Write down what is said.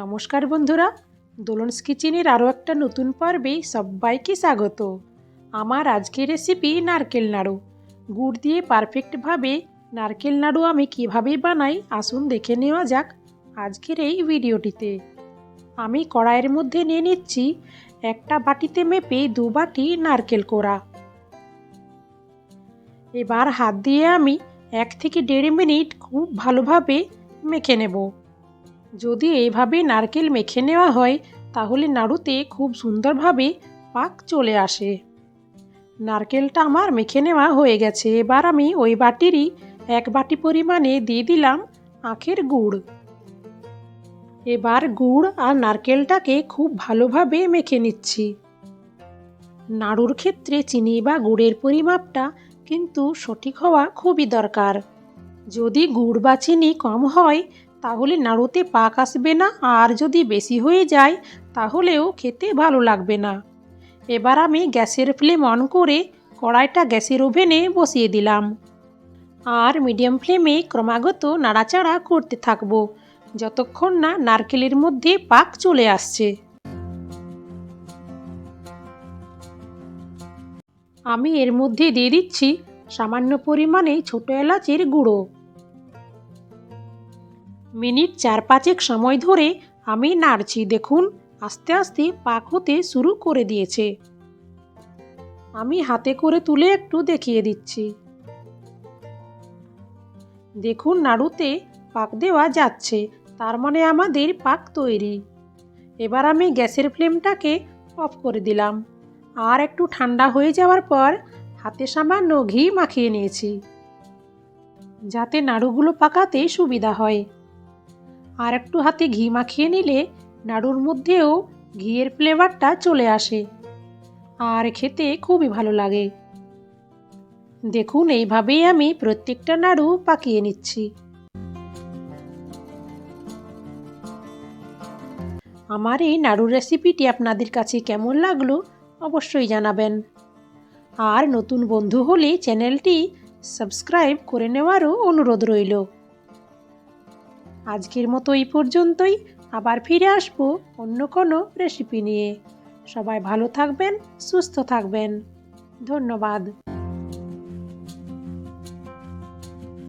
নমস্কার বন্ধুরা, দোলনস কিচেনের আরও একটা নতুন পর্বে সবাইকে স্বাগত। আমার আজকের রেসিপি নারকেল নাড়ু। গুড় দিয়ে পারফেক্টভাবে নারকেল নাড়ু আমি কীভাবে বানাই আসুন দেখে নেওয়া যাক আজকের এই ভিডিওটিতে। আমি কড়াইয়ের মধ্যে নিয়ে নিচ্ছি একটা বাটিতে মেপে দু বাটি নারকেল কোড়া। এবার হাত দিয়ে আমি এক থেকে দেড় মিনিট খুব ভালোভাবে মেখে নেব। যদি এইভাবে নারকেল মেখে নেওয়া হয়, তাহলে নাড়ুতে খুব সুন্দরভাবে পাক চলে আসে। নারকেলটা আমার মেখে নেওয়া হয়ে গেছে। এবার আমি ওই বাটিরই এক বাটি পরিমাণে দিয়ে দিলাম আখের গুড়। এবার গুড় আর নারকেলটাকে খুব ভালোভাবে মেখে নিচ্ছি। নাড়ুর ক্ষেত্রে চিনি বা গুড়ের পরিমাপটা কিন্তু সঠিক হওয়া খুবই দরকার। যদি গুড় বা চিনি কম হয় তাহলে নাড়ুতে পাক আসবে না, আর যদি বেশি হয়ে যায়, তাহলেও খেতে ভালো লাগবে না। এবার আমি গ্যাসের ফ্লেম অন করে কড়াইটা গ্যাসের ওভেনে বসিয়ে দিলাম। আর মিডিয়াম ফ্লেমে ক্রমাগত নাড়াচাড়া করতে থাকব, যতক্ষণ না নারকেলের মধ্যে পাক চলে আসছে। আমি এর মধ্যে দিয়ে দিচ্ছি সামান্য পরিমাণে ছোটো এলাচের গুঁড়ো। মিনিট চার পাঁচেক সময় ধরে আমি নাড়ছি, দেখুন, আস্তে আস্তে পাক হতে শুরু করে দিয়েছে। আমি হাতে করে তুলে একটু দেখিয়ে দিচ্ছি। দেখুন, নাড়ুতে পাক দেওয়া যাচ্ছে, তার মানে আমাদের পাক তৈরি। এবার আমি গ্যাসের ফ্লেমটাকে অফ করে দিলাম। আর একটু ঠান্ডা হয়ে যাওয়ার পর হাতে সামান্য ঘি মাখিয়ে নিয়েছি, যাতে নাড়ুগুলো পাকাতে সুবিধা হয়। আর একটু হাতে ঘি মাখিয়ে নিলে নাড়ুর মধ্যেও ঘিয়ের ফ্লেভারটা চলে আসে। আর খেতে খুবই ভালো লাগে। দেখুন, এইভাবেই আমি প্রত্যেকটা নাড়ু পাকিয়ে নিচ্ছি। আমার এই নাড়ুর রেসিপিটি আপনাদের কাছে কেমন লাগল অবশ্যই জানাবেন। আর নতুন বন্ধু হলে চ্যানেলটি সাবস্ক্রাইব করে নেওয়ারও অনুরোধ রইল। আজকের মতো এই পর্যন্তই। আবার ফিরে আসব অন্য কোনো রেসিপি নিয়ে। সবাই ভালো থাকবেন, সুস্থ থাকবেন। ধন্যবাদ।